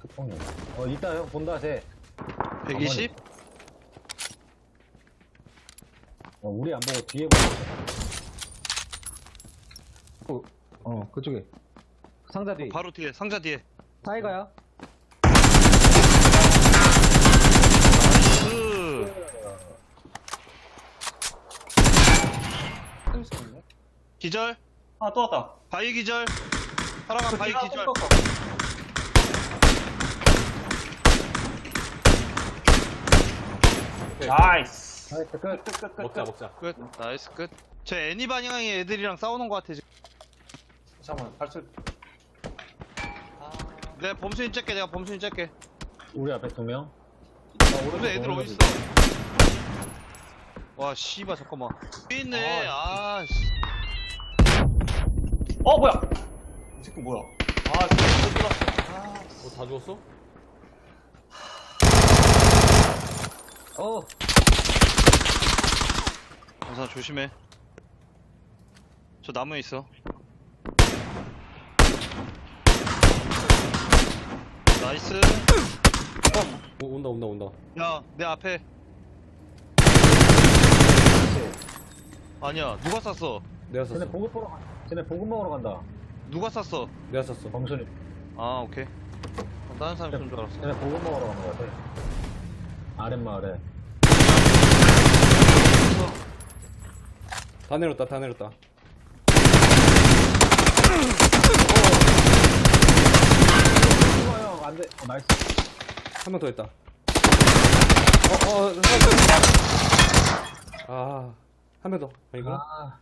특공이. 어, 있다, 형. 본다, 쟤. 120? 어, 우리 안 보고 뒤에 보고. 어, 어 그쪽에 상자 뒤 바로 뒤에, 상자 뒤에. 타이가야 그, 기절. 아, 또 왔다. 바위 기절. 사랑한 바위 아, 기절. 나이스. 나이스, 끝. 끝, 끝, 끝, 먹자 끝. 먹자 끝. 나이스 끝. 제 애니 반영의 애들이랑 싸우는 것 같아, 지금. 잠깐만, 발출. 내가 범순이 짤게, 내가 범순이 짤게. 우리 앞에 두 명. 근데 애들 어딨어? 와, 씨발, 잠깐만. 여기 있네, 아, 씨. 어, 뭐야? 이 새끼 뭐야? 아, 진짜 못 들었어. 아, 어다 죽었어? 어, 우선 조심해. 저 나무에 있어. 나이스. 오, 온다 온다 온다 야, 내 앞에. 아니야, 누가 쐈어? 내가 쟤네 샀어 보급 보러 가. 쟤네 보급 먹으러 간다. 누가 쐈어? 내가 샀어 범순이. 아, 오케이. 어, 다른 사람 쏜줄 알았어. 쟤네 보급 먹으러 가는 것 같아. 아랫마을에. 다 내렸다 다 내렸다 좋아, 형. 안 돼. 어, 나이스. 한 명더 했다 어어 아 한 명더 아니구나 아,